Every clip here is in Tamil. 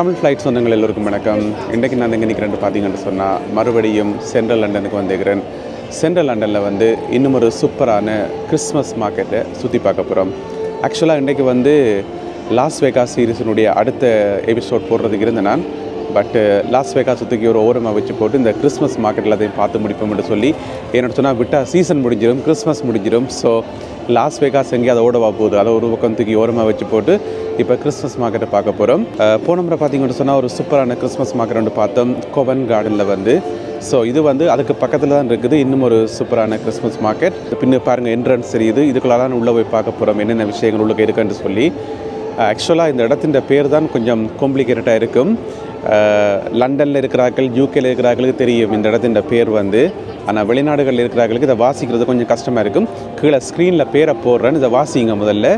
தமிழ் ஃப்ளைட் சொந்தங்கள் எல்லோருக்கும் வணக்கம். இன்றைக்கு நான் எங்கே நிற்கிறேன்னு பார்த்தீங்கன்னு சொன்னால் மறுபடியும் சென்ட்ரல் லண்டனுக்கு வந்திருக்கிறேன். சென்ட்ரல் லண்டனில் வந்து இன்னும் ஒரு சூப்பரான கிறிஸ்மஸ் மார்க்கெட்டை சுற்றி பார்க்க போகிறோம் ஆக்சுவலாக இன்றைக்கு வந்து லாஸ் வேகாஸ் சீரிஸினுடைய அடுத்த எபிசோட் போடுறதுக்கு இருந்தேன் நான். பட்டு லாஸ் வேகாஸ் சுற்றுக்கு ஒரு ஓரமாக வச்சு போட்டு இந்த கிறிஸ்மஸ் மார்க்கெட் எல்லாத்தையும் பார்த்து முடிப்போம் என்று சொல்லி என்னோட சொன்னால் விட்டால் சீசன் முடிஞ்சிடும் கிறிஸ்மஸ் முடிஞ்சிடும் ஸோ லாஸ் வேகாஸ் எங்கேயாவது ஓடவா போகுது? அதை ஒரு பக்கம் தூக்கி ஓரமாக வச்சு போட்டு இப்போ கிறிஸ்மஸ் மார்க்கெட்டை பார்க்க போகிறோம் போன முறை பார்த்தீங்கன்னு சொன்னால் ஒரு சூப்பரான கிறிஸ்மஸ் மார்க்கெட் ஒன்று பார்த்தோம் கோவன் கார்டனில் வந்து. ஸோ இது வந்து அதுக்கு பக்கத்தில் தான் இருக்குது. இன்னும் ஒரு சூப்பரான கிறிஸ்மஸ் மார்க்கெட் பின்ன பாருங்கள் என்ட்ரன்ஸ் தெரியுது. இதுக்குள்ளார உள்ளே போய் பார்க்க போகிறோம் என்னென்ன விஷயங்கள் உள்ளே இருக்குன்னு சொல்லி. ஆக்சுவலாக இந்த இடத்தின் பேர் தான் கொஞ்சம் காம்ப்ளிகேட்டடாக இருக்கும். லண்டனில் இருக்கிறார்கள் யூகேல இருக்கிறார்களுக்கு தெரியும். இந்த இடத்தின் பேர் வந்து. ஆனால் வெளிநாடுகளில் இருக்கிறார்களுக்கு இதை வாசிக்கிறது கொஞ்சம் கஷ்டமாக இருக்கும். கீழே ஸ்க்ரீனில் பேரை போடுறேன்னு இதை வாசிங்க முதல்ல.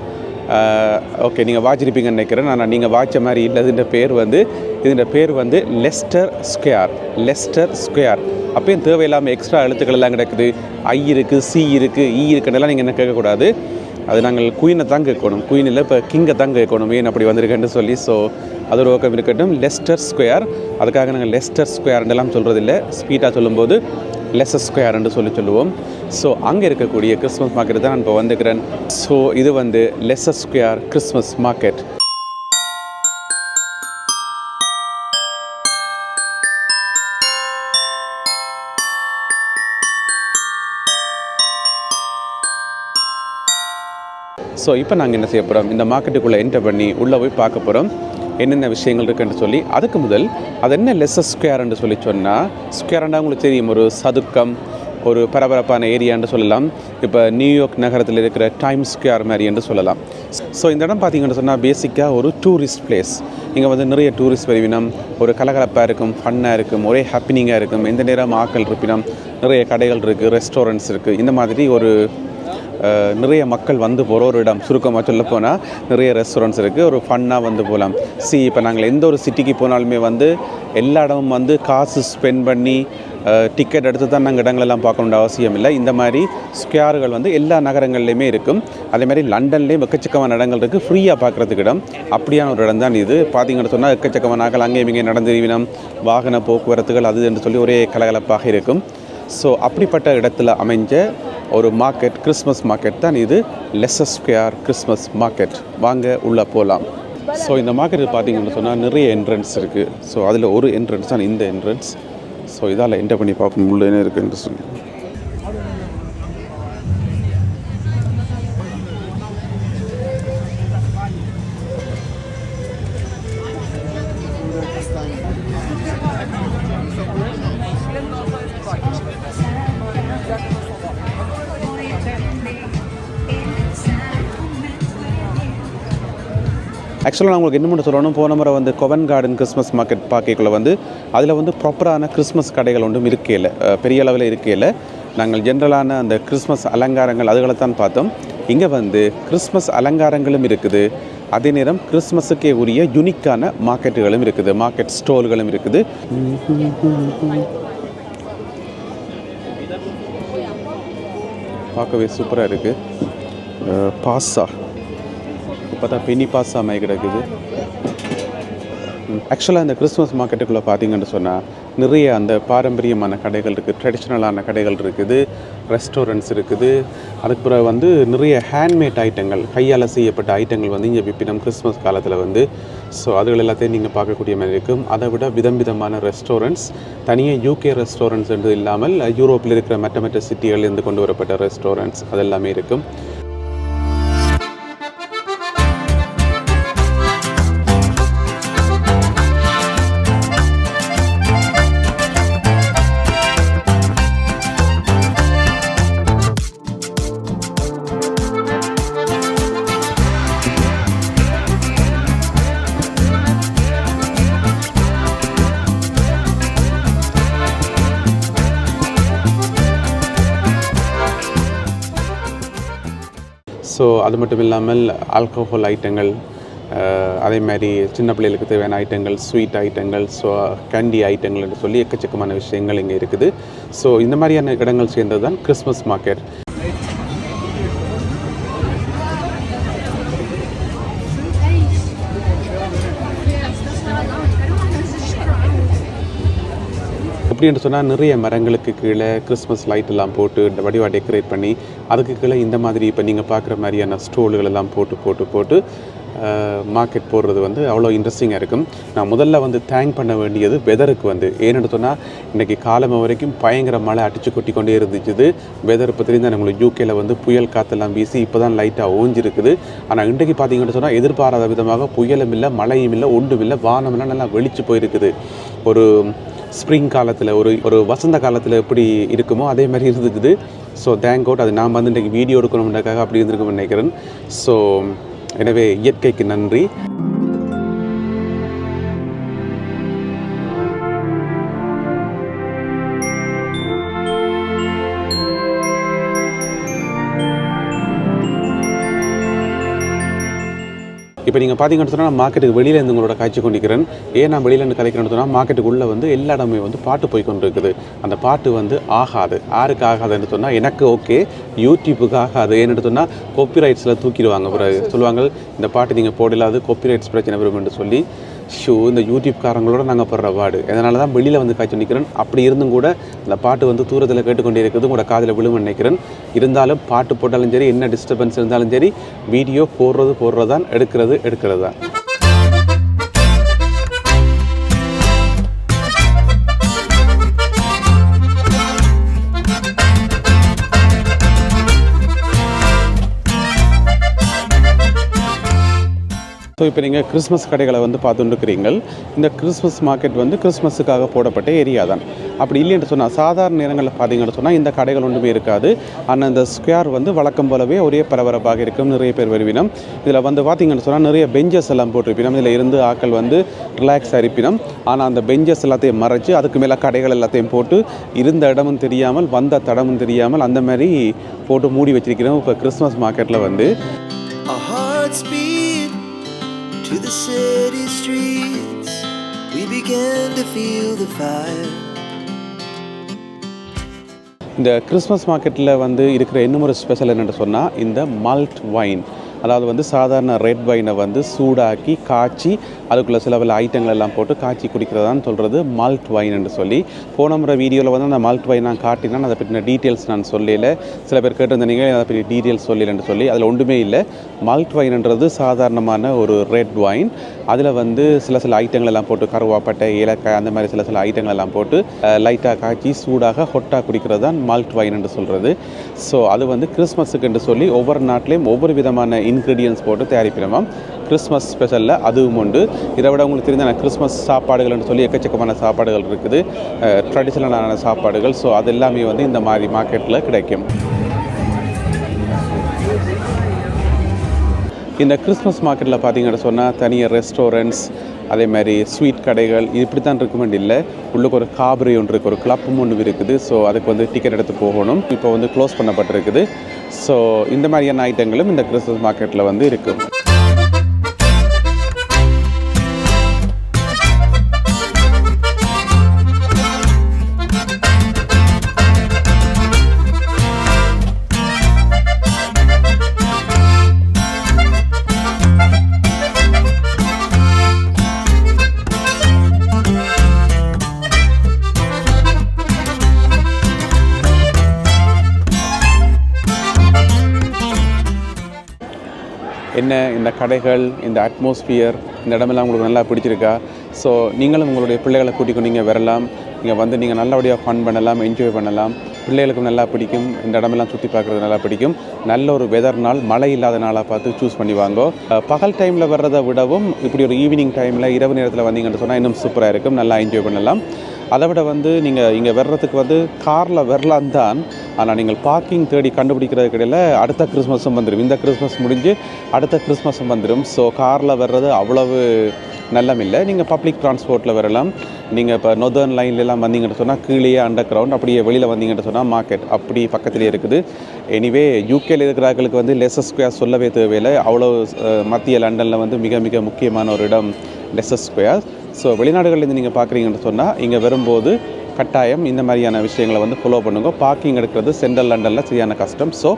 ஓகே நீங்கள் வாச்சிருப்பீங்கன்னு நினைக்கிறேன். ஆனால் நீங்கள் வாய்ச்ச மாதிரி இல்லை. இதுன்ற பேர் வந்து இதுன்ற பேர் வந்து லெஸ்டர் ஸ்கொயர் லெஸ்டர் ஸ்கொயர் அப்பயும் தேவையில்லாமல் எக்ஸ்ட்ரா எழுத்துக்கள் எல்லாம் கிடக்குது. ஐ இருக்குது சி இருக்குது இ e இருக்குன்னெல்லாம் நீங்கள் என்ன கேட்கக்கூடாது. அது நாங்கள் குயினை தான் கேட்கணும். குயின் இல்லை இப்போ கிங்கை தான் கேட்கணும். ஏன் அப்படி வந்திருக்கேன்னு சொல்லி. ஸோ அது ஒரு பக்கம் இருக்கட்டும். லெஸ்டர் ஸ்கொயர் அதுக்காக நாங்கள் லெஸ்டர் ஸ்கொயர்ன்றெல்லாம் சொல்கிறதில்ல ஸ்பீட்டாக சொல்லும்போது லெஸ்ஸஸ் ஸ்கொயர் என்று சொல்லி சொல்லுவோம். ஸோ அங்கே இருக்கக்கூடிய கிறிஸ்மஸ் மார்க்கெட் தான் நான் இப்போ வந்துக்கிறேன் ஸோ இது வந்து Leicester square Christmas market so இப்போ நாங்கள் என்ன செய்ய போகிறோம் இந்த மார்க்கெட்டுக்குள்ளே என்டர் பண்ணி உள்ளே போய் பார்க்க போகிறோம் என்னென்ன விஷயங்கள் இருக்குன்னு சொல்லி அதுக்கு முதல் அது என்ன லெஸ்ஸஸ் ஸ்கொயர்ன்னு சொல்லி சொன்னால் ஸ்கொயர்னா உங்களுக்கு தெரியும் ஒரு சதுக்கம் ஒரு பரபரப்பான ஏரியான்னு சொல்லலாம். இப்போ நியூயார்க் நகரத்தில் இருக்கிற டைம் ஸ்கொயர் மாதிரி என்று சொல்லலாம். ஸோ இந்த இடம் பார்த்தீங்கன்னு சொன்னால் பேசிக்காக ஒரு டூரிஸ்ட் பிளேஸ் இங்கே வந்து நிறைய டூரிஸ்ட் வருவினம் ஒரு கலகலப்பாக இருக்கும் ஃபன்னாக இருக்கும் ஒரே ஹாப்பினிங்காக இருக்கும். எந்த நேரம் ஆக்கள் இருப்பினம் நிறைய கடைகள் இருக்குது ரெஸ்டாரண்ட்ஸ் இருக்குது இந்த மாதிரி ஒரு நிறைய மக்கள் வந்து போகிற ஒரு இடம் சுருக்கமாக சொல்ல போனால் நிறைய ரெஸ்டாரண்ட்ஸ் இருக்குது ஒரு ஃபன்னாக வந்து போகலாம் சி இப்போ நாங்கள் எந்த ஒரு சிட்டிக்கு போனாலுமே வந்து எல்லா இடமும் வந்து காசு ஸ்பெண்ட் பண்ணி டிக்கெட் எடுத்து தான் நாங்கள் இடங்களெல்லாம் பார்க்கணுன்ற அவசியம் இல்லை. இந்த மாதிரி ஸ்கொயர்கள் வந்து எல்லா நகரங்கள்லையுமே இருக்கும். அதே மாதிரி லண்டன்லேயும் எக்கச்சக்கமான இடங்கள் இருக்குது ஃப்ரீயாக பார்க்குறதுக்கு இடம். அப்படியான ஒரு இடம் தான் இது. பார்த்தீங்கன்னு சொன்னால் எக்கச்சக்கமான அங்கேயும் இங்கே நடந்திருவினம் வாகன போக்குவரத்துகள் அது என்று சொல்லி ஒரே கலகலப்பாக இருக்கும். ஸோ அப்படிப்பட்ட இடத்துல அமைஞ்ச ஒரு மார்க்கெட் கிறிஸ்மஸ் மார்க்கெட் தான் இது. லெஸ்ஸர் ஸ்கொயர் கிறிஸ்மஸ் மார்க்கெட் வாங்க உள்ளே போகலாம். ஸோ இந்த மார்க்கெட் பார்த்தீங்கன்னு சொன்னால் நிறைய என்ட்ரன்ஸ் இருக்குது. ஸோ அதில் ஒரு என்ட்ரன்ஸ் தான் இந்த என்ட்ரன்ஸ் ஸோ இதால் என்டர் பண்ணி பார்க்கணும் உள்ள என்ன இருக்குன்னு சொல்லி. ஆக்சுவலாக நான் உங்களுக்கு என்ன மட்டும் சொல்லணும். போன முறை வந்து கொவன் கார்டன் கிறிஸ்மஸ் மார்க்கெட் பார்க்கக்குள்ளே வந்து அதில் வந்து ப்ராப்பரான கிறிஸ்மஸ் கடைகள் ஒன்றும் இருக்கையில் பெரிய அளவில் இருக்கையில் நாங்கள் ஜென்ரலான அந்த கிறிஸ்மஸ் அலங்காரங்கள் அதுகளை தான் பார்த்தோம். இங்கே வந்து கிறிஸ்மஸ் அலங்காரங்களும் இருக்குது. அதே நேரம் கிறிஸ்மஸுக்கே உரிய யுனிக்கான மார்க்கெட்டுகளும் இருக்குது. மார்க்கெட் ஸ்டோர்களும் இருக்குது. பார்க்கவே சூப்பராக இருக்குது பாஸா பார்த்தா தான் பெனி கிடக்குது. ஆக்சுவலாக இந்த கிறிஸ்மஸ் மார்க்கெட்டுக்குள்ளே பார்த்தீங்கன்னு சொன்னால் நிறைய அந்த பாரம்பரியமான கடைகள் இருக்குது ட்ரெடிஷ்னலான கடைகள் இருக்குது ரெஸ்டாரண்ட்ஸ் இருக்குது. அதுக்கு பிறகு வந்து நிறைய ஹேண்ட்மேட் ஐட்டங்கள் கையால் செய்யப்பட்ட ஐட்டங்கள் வந்து இங்கே விற்பினம் கிறிஸ்மஸ் காலத்தில் வந்து. ஸோ அதுகள் எல்லாத்தையும் நீங்கள் பார்க்கக்கூடிய மாதிரி இருக்கும். அதை விட விதம் விதமான ரெஸ்டாரண்ட்ஸ் தனியாக யூகே ரெஸ்டாரண்ட்ஸ் என்று இல்லாமல் யூரோப்பில் இருக்கிற மற்ற மற்ற சிட்டிகள்லேருந்து கொண்டு வரப்பட்ட ரெஸ்டாரண்ட்ஸ் அதெல்லாமே இருக்கும். ஸோ அது மட்டும் இல்லாமல் ஆல்கோஹால் ஐட்டங்கள் அதே மாதிரி சின்ன பிள்ளைகளுக்கு தேவையான ஐட்டங்கள் ஸ்வீட் ஐட்டங்கள் ஸோ கேண்டி ஐட்டங்கள் என்று சொல்லி எக்கச்சக்கமான விஷயங்கள் இங்கே இருக்குது. ஸோ இந்த மாதிரியான இடங்கள் சேர்ந்தது தான் கிறிஸ்மஸ் மார்க்கெட் எப்படின்னு சொன்னால் நிறைய மரங்களுக்கு கீழே கிறிஸ்மஸ் லைட் எல்லாம் போட்டு வடிவாக டெக்கரேட் பண்ணி அதுக்கு கீழே இந்த மாதிரி இப்போ நீங்கள் பார்க்குற மாதிரியான ஸ்டோல்கள் எல்லாம் போட்டு போட்டு போட்டு மார்க்கெட் போடுறது வந்து அவ்வளோ இன்ட்ரெஸ்டிங்காக இருக்கும். நான் முதல்ல வந்து தேங்க் பண்ண வேண்டியது வெதருக்கு வந்து. ஏன்னு சொன்னால் இன்றைக்கி காலம் வரைக்கும் பயங்கர மழை அடித்து கொட்டி கொண்டே இருந்துச்சு. வெதர் இப்போ தெரிந்தால் நம்மளுக்கு யூகேல வந்து புயல் காற்றெல்லாம் வீசி இப்போ தான் லைட்டாக ஓஞ்சிருக்குது. ஆனால் இன்றைக்கு பார்த்தீங்கன்னு சொன்னால் எதிர்பாராத விதமாக புயலும் இல்லை மழையும் இல்லை ஒன்றும் இல்லை வானமெல்லாம் நல்லா வெளிச்சு போயிருக்குது. ஒரு ஸ்ப்ரிங் காலத்தில் ஒரு ஒரு வசந்த காலத்தில் எப்படி இருக்குமோ அதே மாதிரி இருந்துக்குது ஸோ தேங்க் அவுட் அது நான் வந்து இன்றைக்கி வீடியோ எடுக்கணும்னாக்காக அப்படி இருந்திருக்கும்னு நினைக்கிறேன். ஸோ எனவே இயற்கைக்கு நன்றி. இப்போ நீங்கள் பார்த்தீங்கன்னு சொன்னால் மார்க்கெட்டுக்கு வெளியில் இருந்து உங்களோட காய்ச்சி கொண்டிருக்கிறேன். ஏன் நான் வெளியில் இருந்து கலைக்கிறேன்னு சொன்னால் மார்க்கெட்டுக்குள்ளே வந்து எல்லா இடமே வந்து பாட்டு போய் கொண்டு இருக்குது அந்த பாட்டு வந்து ஆகாது. யாருக்கு ஆகாதுன்னு சொன்னால் எனக்கு ஓகே. யூடியூப்புக்கு ஆகாது. ஏன்னு சொன்னால் காப்பிரைட்ஸில் தூக்கிடுவாங்க. பிறகு சொல்லுவாங்க இந்த பாட்டு நீங்கள் போடலாது காப்பிரைட்ஸ் பிரச்சனை வரும்னு சொல்லி. ஷோ இந்த யூடியூப்காரங்களோட நாங்கள் படுற பாடு அதனால தான் வெளியில் வந்து காய்ச்சி நிற்கிறேன் அப்படி இருந்தும் கூட அந்த பாட்டு வந்து தூரத்தில் கேட்டுக்கொண்டே இருக்கிறது உங்களோட காதில் விழும் நினைக்கிறேன். இருந்தாலும் பாட்டு போட்டாலும் சரி என்ன டிஸ்டர்பன்ஸ் இருந்தாலும் சரி வீடியோ போடுறது போடுறது தான் எடுக்கிறது எடுக்கிறது தான் ஸோ இப்போ நீங்கள் கிறிஸ்மஸ் கடைகளை வந்து பார்த்துட்டுருக்கிறீங்கள். இந்த கிறிஸ்மஸ் மார்க்கெட் வந்து கிறிஸ்மஸுக்காக போடப்பட்ட ஏரியா தான். அப்படி இல்லைன்னு சொன்னால் சாதாரண நேரங்களில் பார்த்தீங்கன்னு சொன்னால் இந்த கடைகள் ஒன்றுமே இருக்காது. ஆனால் இந்த ஸ்கொயர் வந்து வழக்கம் போலவே ஒரே பரபரப்பாக இருக்கும். நிறைய பேர் வருவினம். இதில் வந்து பார்த்தீங்கன்னு சொன்னால் நிறைய பெஞ்சஸ் எல்லாம் போட்டிருப்பினோம். இதில் இருந்து ஆட்கள் வந்து ரிலாக்ஸ் இருப்பினோம். ஆனால் அந்த பெஞ்சஸ் எல்லாத்தையும் மறைச்சு அதுக்கு மேலே கடைகள் எல்லாத்தையும் போட்டு இருந்த இடமும் தெரியாமல் வந்த தடமும் தெரியாமல் அந்த மாதிரி போட்டு மூடி வச்சிருக்கிறோம். இப்போ கிறிஸ்மஸ் மார்க்கெட்டில் வந்து. A heart speed to the city streets. We began to feel the fire. இந்த கிறிஸ்மஸ் மார்க்கெட்டில் வந்து இருக்கிற இன்னும் ஒரு ஸ்பெஷல் என்னென்னு சொன்னால் இந்த மால்ட் வைன் அதாவது வந்து சாதாரண ரெட் வைனை வந்து சூடாக்கி காய்ச்சி அதுக்குள்ளே சில பல ஐட்டங்கள் எல்லாம் போட்டு காய்ச்சி குடிக்கிறதான்னு சொல்கிறது மால்ட் வைன் என்று சொல்லி. போன முறை வீடியோவில் வந்து அந்த மால்ட் வைன் நான் காட்டினா அதை பற்றின டீட்டெயில்ஸ் நான் சொல்லல. சில பேர் கேட்டிருந்தீங்க அதை பற்றி டீட்டெயில்ஸ் சொல்லலன்னு சொல்லி அதில் ஒன்றுமே இல்லை. மால்ட் வைன்ன்றது சாதாரணமான ஒரு ரெட் வைன் அதில் வந்து சில சில ஐட்டங்கள் எல்லாம் போட்டு கருவாப்பட்டை ஏலக்காய் அந்த மாதிரி சில சில ஐட்டங்கள் எல்லாம் போட்டு லைட்டாக காய்ச்சி சூடாக ஹொட்டாக குடிக்கிறது தான் மால்ட் வைன் என்று சொல்கிறது ஸோ அது வந்து கிறிஸ்மஸுக்கு என்று சொல்லி ஒவ்வொரு நாட்டிலையும் ஒவ்வொரு விதமான இன்க்ரீடியன்ஸ் போட்டு தயாரிப்பினோம் கிறிஸ்மஸ் ஸ்பெஷலில் அதுவும் உண்டு. இதை விட உங்களுக்கு தெரிஞ்ச கிறிஸ்மஸ் சாப்பாடுகள்னு சொல்லி எக்கச்சக்கமான சாப்பாடுகள் இருக்குது. ட்ரெடிஷ்னலான சாப்பாடுகள். ஸோ அது எல்லாமே வந்து இந்த மாதிரி மார்க்கெட்டில் கிடைக்கும். இந்த கிறிஸ்மஸ் மார்க்கெட்டில் பார்த்தீங்கன்னு சொன்னால் தனியாக ரெஸ்டாரண்ட்ஸ் அதே மாதிரி ஸ்வீட் கடைகள் இது இப்படி தான் இருக்குமெண்ட் இல்லை உள்ளுக்கு ஒரு காபரி ஒன்று இருக்குது ஒரு கிளப்பும் ஒன்று இருக்குது. ஸோ அதுக்கு வந்து டிக்கெட் எடுத்து போகணும். இப்போ வந்து க்ளோஸ் பண்ணப்பட்டிருக்குது. ஸோ இந்த மாதிரியான ஐட்டங்களும் இந்த கிறிஸ்மஸ் மார்க்கெட்டில் வந்து இருக்குது என்ன இந்த கடைகள் இந்த அட்மாஸ்பியர் இந்த இடமெல்லாம் உங்களுக்கு நல்லா பிடிச்சிருக்கா? ஸோ நீங்களும் உங்களுடைய பிள்ளைகளை கூட்டிக்கொண்டு நீங்கள் வரலாம். இங்கே வந்து நீங்கள் நல்லபடியாக ஃபன் பண்ணலாம் என்ஜாய் பண்ணலாம். பிள்ளைகளுக்கும் நல்லா பிடிக்கும். இந்த இடமெல்லாம் சுற்றி பார்க்குறது நல்லா பிடிக்கும். நல்ல ஒரு வெதர் நாள் மழை இல்லாத நாளாக பார்த்து சூஸ் பண்ணி வாங்கோ. பகல் டைமில் வர்றதை விடவும் இப்படி ஒரு ஈவினிங் டைமில் இரவு நேரத்தில் வந்தீங்கன்னு சொன்னால் இன்னும் சூப்பராக இருக்கும். நல்லா என்ஜாய் பண்ணலாம். அதை விட வந்து நீங்கள் இங்கே வர்றதுக்கு வந்து காரில் வரலாம் தான். ஆனால் நீங்கள் பார்க்கிங் தேடி கண்டுபிடிக்கிறதுக்கு இடையில் அடுத்த கிறிஸ்மஸும் வந்துடும் இந்த கிறிஸ்மஸ் முடிஞ்சு அடுத்த கிறிஸ்மஸும் வந்துடும் ஸோ காரில் வர்றது அவ்வளவு நல்லமில்லை. நீங்கள் பப்ளிக் டிரான்ஸ்போர்ட்டில் வரலாம். நீங்கள் இப்போ நொதர்ன் லைன்லலாம் வந்தீங்கன்னு சொன்னால் கீழேயே அண்டர் கிரவுண்ட் அப்படியே வெளியில் வந்தீங்கன்னு சொன்னால் மார்க்கெட் அப்படி பக்கத்துலேயே இருக்குது. எனிவே யூகேல இருக்கிறார்களுக்கு வந்து லெசஸ் ஸ்கொயர் சொல்லவே தேவையில்லை. அவ்வளோ மத்திய லண்டனில் வந்து மிக மிக முக்கியமான ஒரு இடம் லெசஸ் ஸ்கொயர் ஸோ வெளிநாடுகள்லேருந்து நீங்கள் பார்க்குறீங்கன்னு சொன்னால் இங்கே வரும்போது கட்டாயம் இந்த மாதிரியான விஷயங்களை வந்து ஃபாலோ பண்ணுங்க. பார்க்கிங் எடுக்கிறது சென்ட்ரல் லண்டனில் சரியான கஷ்டம். ஸோ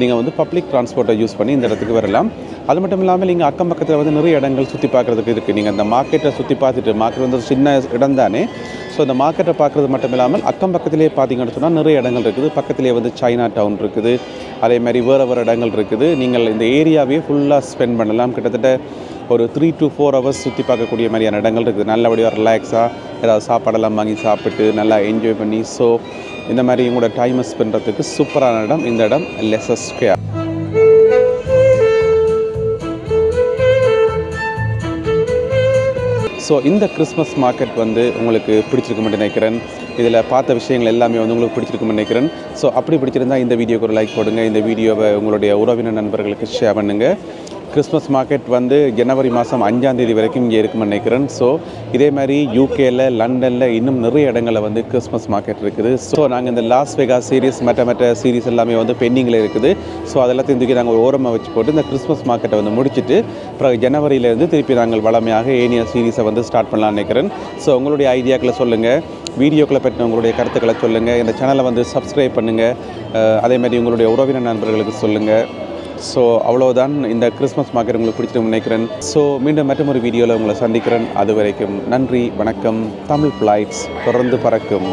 நீங்கள் வந்து பப்ளிக் டிரான்ஸ்போர்ட்டை யூஸ் பண்ணி இந்த இடத்துக்கு வரலாம். அது மட்டும் இல்லாமல் நீங்கள் அக்கம் பக்கத்தில் வந்து நிறைய இடங்கள் சுற்றி பார்க்குறதுக்கு இருக்குது நீங்கள் அந்த மார்க்கெட்டை சுற்றி பார்த்துட்டு மார்க்கெட் வந்து சின்ன இடம் தானே. ஸோ இந்த மார்க்கெட்டை பார்க்குறது மட்டும் இல்லாமல் அக்கம் பக்கத்திலே பார்த்தீங்கன்னு சொன்னால் நிறைய இடங்கள் இருக்குது. பக்கத்திலே வந்து சைனா டவுன் இருக்குது. அதே மாதிரி வேறு வேறு இடங்கள் இருக்குது. நீங்கள் இந்த ஏரியாவே ஃபுல்லாக ஸ்பெண்ட் பண்ணலாம். கிட்டத்தட்ட ஒரு த்ரீ டு ஃபோர் ஹவர்ஸ் சுற்றி பார்க்கக்கூடிய மாதிரியான இடங்கள் இருக்குது. நல்லபடியாக ரிலாக்ஸாக ஏதாவது சாப்பாடெல்லாம் வாங்கி சாப்பிட்டு நல்லா என்ஜாய் பண்ணி ஸோ இந்த மாதிரி உங்களோட டைமை ஸ்பெண்ட் பண்ணுறதுக்கு சூப்பரான இடம். இந்த இடம் லெசஸ் ஸ்கொயர் ஸோ இந்த கிறிஸ்மஸ் மார்க்கெட் வந்து உங்களுக்கு பிடிச்சிருக்கும்னு நினைக்கிறேன். இதில் பார்த்த விஷயங்கள் எல்லாமே வந்து உங்களுக்கு பிடிச்சிருக்கும்னு நினைக்கிறேன். ஸோ அப்படி பிடிச்சிருந்தா இந்த வீடியோக்கு ஒரு லைக் போடுங்க. இந்த வீடியோவை உங்களுடைய உறவினர் நண்பர்களுக்கு ஷேர் பண்ணுங்கள் கிறிஸ்மஸ் மார்க்கெட் வந்து ஜனவரி மாதம் அஞ்சாம் தேதி வரைக்கும் இங்கே இருக்கும்னு நினைக்கிறேன். ஸோ இதே மாதிரி யூகேல லண்டனில் இன்னும் நிறைய இடங்களில் வந்து கிறிஸ்மஸ் மார்க்கெட் இருக்குது. ஸோ நாங்கள் இந்த லாஸ் வெகா சீரீஸ் மற்ற மற்ற சீரிஸ் எல்லாமே வந்து பெண்டிங்கில் இருக்குது. ஸோ அதெல்லாத்தையும் தூக்கி நாங்கள் ஒரு ஓரமாக வச்சு போட்டு இந்த கிறிஸ்மஸ் மார்க்கெட்டை வந்து முடிச்சுட்டு அப்புறம் ஜனவரியிலேருந்து திருப்பி நாங்கள் வளமையாக ஏனிய சீரீஸை வந்து ஸ்டார்ட் பண்ணலாம்னு நினைக்கிறேன். ஸோ உங்களுடைய ஐடியாக்களை சொல்லுங்கள் வீடியோக்களை பற்றின உங்களுடைய கருத்துக்களை சொல்லுங்கள் இந்த சேனலை வந்து சப்ஸ்கிரைப் பண்ணுங்கள் அதே மாதிரி உங்களுடைய உறவினர் நண்பர்களுக்கு சொல்லுங்கள் ஸோ அவ்வளோதான் இந்த கிறிஸ்மஸ் மார்க்கெட் உங்களுக்கு பிடிச்சிட்டு நினைக்கிறேன். ஸோ மீண்டும் மற்றொரு வீடியோவில் உங்களை சந்திக்கிறேன். அது வரைக்கும் நன்றி வணக்கம். தமிழ் ஃப்ளைட்ஸ் தொடர்ந்து பறக்கும்.